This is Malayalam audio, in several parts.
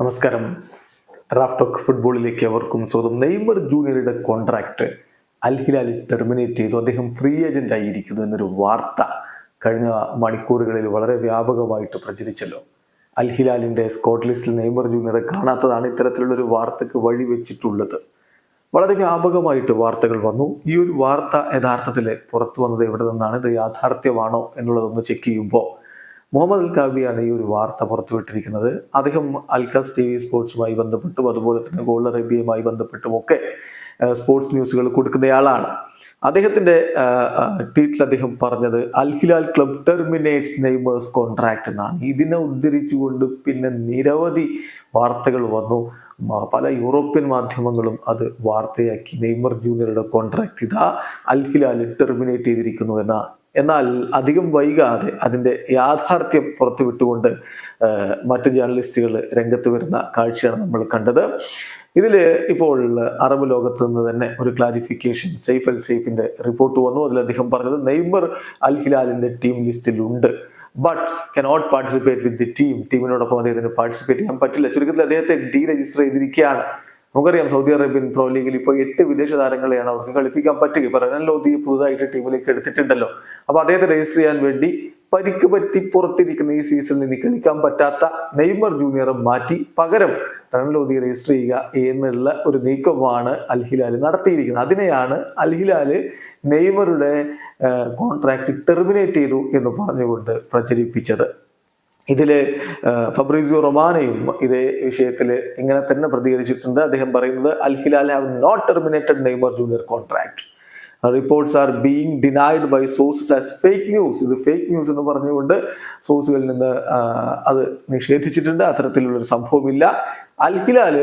നമസ്കാരം. റാഫ്ടോക്ക് ഫുട്ബോളിലേക്ക് അവർക്കും സ്വന്തം നെയ്മർ ജൂനിയറുടെ കോൺട്രാക്ട് അൽ ഹിലാലിൽ ടെർമിനേറ്റ് ചെയ്തു. അദ്ദേഹം ഫ്രീ ഏജന്റ് ആയിരിക്കുന്നു എന്നൊരു വാർത്ത കഴിഞ്ഞ മണിക്കൂറുകളിൽ വളരെ വ്യാപകമായിട്ട് പ്രചരിച്ചല്ലോ. അൽ ഹിലാലിന്റെ സ്കോട്ട് ലിസ്റ്റിൽ നെയ്മർ ജൂനിയറെ കാണാത്തതാണ് ഇത്തരത്തിലുള്ളൊരു വാർത്തക്ക് വഴിവെച്ചിട്ടുള്ളത് വളരെ വ്യാപകമായിട്ട് വാർത്തകൾ വന്നു. ഈ ഒരു വാർത്ത യഥാർത്ഥത്തിൽ പുറത്തു വന്നത് എവിടെ നിന്നാണ്? ഇത് യാഥാർത്ഥ്യമാണോ എന്നുള്ളതൊന്ന് ചെക്ക് ചെയ്യുമ്പോൾ മുഹമ്മദ് അൽ കാബിയാണ് ഈ ഒരു വാർത്ത പുറത്തുവിട്ടിരിക്കുന്നത്. അദ്ദേഹം അൽകസ് ടി വി സ്പോർട്സുമായി ബന്ധപ്പെട്ടും അതുപോലെ തന്നെ ഗോൾഡ് അറേബ്യയുമായി ബന്ധപ്പെട്ടും ഒക്കെ സ്പോർട്സ് ന്യൂസുകൾ കൊടുക്കുന്നയാളാണ്. അദ്ദേഹത്തിന്റെ ട്വീറ്റിൽ അദ്ദേഹം പറഞ്ഞത് Al Hilal club terminates Neymar's contract എന്നാണ്. ഇതിനെ ഉദ്ധരിച്ചുകൊണ്ട് പിന്നെ നിരവധി വാർത്തകൾ വന്നു. പല യൂറോപ്യൻ മാധ്യമങ്ങളും അത് വാർത്തയാക്കി. നെയ്മർ ജൂനിയറുടെ കോൺട്രാക്ട് ഇതാ അൽ ഹിലാൽ ടെർമിനേറ്റ് ചെയ്തിരിക്കുന്നു എന്ന എന്നാൽ അധികം വൈകാതെ അതിന്റെ യാഥാർത്ഥ്യം പുറത്തുവിട്ടുകൊണ്ട് മറ്റ് ജേർണലിസ്റ്റുകൾ രംഗത്ത് വരുന്ന കാഴ്ചയാണ് നമ്മൾ കണ്ടത്. ഇതിൽ ഇപ്പോൾ അറബ് ലോകത്ത് നിന്ന് തന്നെ ഒരു ക്ലാരിഫിക്കേഷൻ സെയ്ഫ് അൽ സെയ്ഫിന്റെ റിപ്പോർട്ട് വന്നു. അതിൽ അദ്ദേഹം പറഞ്ഞത് നെയ്മർ അൽ ഹിലാലിന്റെ team ലിസ്റ്റിലുണ്ട് but cannot participate with the team ടീമിനോടൊപ്പം അദ്ദേഹത്തിന് പാർട്ടിസിപ്പേറ്റ് ചെയ്യാൻ പറ്റില്ല. ചുരുക്കത്തിൽ അദ്ദേഹത്തെ ഡീ രജിസ്റ്റർ ചെയ്തിരിക്കുകയാണ്. നമുക്കറിയാം സൗദി അറേബ്യൻ പ്രോ ലീഗിൽ ഇപ്പോൾ എട്ട് വിദേശ താരങ്ങളെയാണ് അവർക്ക് കളിപ്പിക്കാൻ പറ്റുക. ഇപ്പൊ റനൽ ലോദി പുതുതായിട്ട് ടീമിലേക്ക് എടുത്തിട്ടുണ്ടല്ലോ. അപ്പൊ അദ്ദേഹത്തെ രജിസ്റ്റർ ചെയ്യാൻ വേണ്ടി പരിക്ക് പറ്റി പുറത്തിരിക്കുന്ന ഈ സീസണിൽ ഇനി കളിക്കാൻ പറ്റാത്ത നെയ്മർ ജൂനിയറെ മാറ്റി പകരം ലോദി രജിസ്റ്റർ ചെയ്യുക എന്നുള്ള ഒരു നീക്കമാണ് അൽഹിലാൽ നടത്തിയിരിക്കുന്നത്. അതിനെയാണ് അൽഹിലാൽ നെയ്മറുടെ കോൺട്രാക്ട് ടെർമിനേറ്റ് ചെയ്തു എന്ന് പറഞ്ഞുകൊണ്ട് പ്രചരിപ്പിച്ചത്. ഇതിൽ ആ, ഫബ്രീസിയോ റൊമാനയും ഇതേ വിഷയത്തിൽ ഇങ്ങനെ തന്നെ പ്രതികരിച്ചിട്ടുണ്ട്. അദ്ദേഹം പറയുന്നത് Al Hilal have not terminated Neymar junior contract. Reports are being denied by sources as fake news. ഇത് ഫേക്ക് ന്യൂസ് എന്ന് പറഞ്ഞുകൊണ്ട് സോഴ്സുകളിൽ നിന്ന് അത് നിഷേധിച്ചിട്ടുണ്ട്. അത്തരത്തിലുള്ളൊരു സംഭവമില്ല. അൽ ഹിലാൽ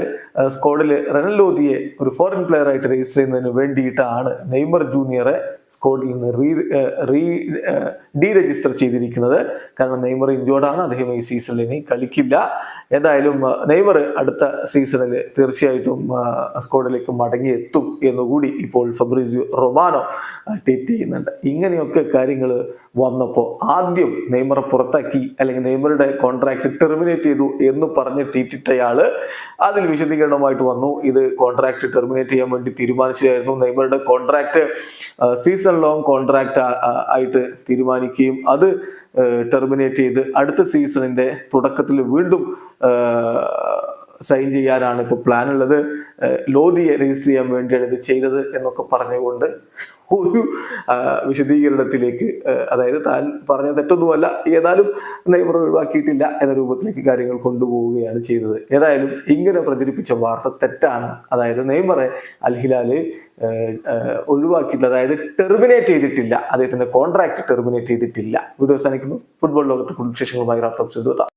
സ്ക്വാഡിൽ റനൽ ഒരു ഫോറിൻ പ്ലെയർ ആയിട്ട് രജിസ്റ്റർ ചെയ്യുന്നതിന് വേണ്ടിയിട്ടാണ് നെയ്മർ ജൂനിയറെ സ്ക്വാഡിൽ നിന്ന് റീ റീ ഡീ രജിസ്റ്റർ ചെയ്തിരിക്കുന്നത്. കാരണം നെയ്മർ ഇഞ്ചോർഡാണ് അദ്ദേഹം ഈ സീസണിൽ ഇനി കളിക്കില്ല. എന്തായാലും നെയ്മർ അടുത്ത സീസണിൽ തീർച്ചയായിട്ടും സ്ക്വാഡിലേക്ക് മടങ്ങി എത്തും എന്നുകൂടി ഇപ്പോൾ ഫെബ്രിജു റൊമാനോ ട്വീറ്റ് ചെയ്യുന്നുണ്ട്. ഇങ്ങനെയൊക്കെ കാര്യങ്ങൾ വന്നപ്പോൾ ആദ്യം നെയ്മറെ പുറത്താക്കി അല്ലെങ്കിൽ നെയ്മറുടെ കോൺട്രാക്ട് ടെർമിനേറ്റ് ചെയ്തു എന്ന് പറഞ്ഞ് തീറ്റിട്ടയാൾ അതിൽ വിശദീകരണമായിട്ട് വന്നു. ഇത് കോൺട്രാക്ട് ടെർമിനേറ്റ് ചെയ്യാൻ വേണ്ടി തീരുമാനിച്ചതായിരുന്നു. നെയ്മറുടെ കോൺട്രാക്ട് സീസൺ ലോങ് കോൺട്രാക്ട് ആയിട്ട് തീരുമാനിക്കുകയും അത് ടെർമിനേറ്റ് ചെയ്ത് അടുത്ത സീസണിന്റെ തുടക്കത്തിൽ വീണ്ടും സൈൻ ചെയ്യാനാണ് ഇപ്പോൾ പ്ലാൻ ഉള്ളത്. ലോധിയെ രജിസ്റ്റർ ചെയ്യാൻ വേണ്ടിയാണ് ഇത് ചെയ്തത് എന്നൊക്കെ പറഞ്ഞുകൊണ്ട് ഒരു വിശദീകരണത്തിലേക്ക് അതായത് താൻ പറഞ്ഞ തെറ്റൊന്നുമല്ല ഏതായാലും നെയ്മർ ഒഴിവാക്കിയിട്ടില്ല എന്ന രൂപത്തിലേക്ക് കാര്യങ്ങൾ കൊണ്ടുപോവുകയാണ് ചെയ്തത്. ഏതായാലും ഇങ്ങനെ പ്രചരിപ്പിച്ച വാർത്ത തെറ്റാണ്. അതായത് നെയ്മറെ അൽഹിലാൽ ഒഴിവാക്കിയിട്ടില്ല. അതായത് ടെർമിനേറ്റ് ചെയ്തിട്ടില്ല. അദ്ദേഹത്തിന്റെ കോൺട്രാക്ട് ടെർമിനേറ്റ് ചെയ്തിട്ടില്ല. വീഡിയോ അവസാനിക്കുന്നു. ഫുട്ബോൾ ലോകത്ത് കുടുംബ വിശേഷങ്ങളുമായി റാഫ്റ്റോക്സ്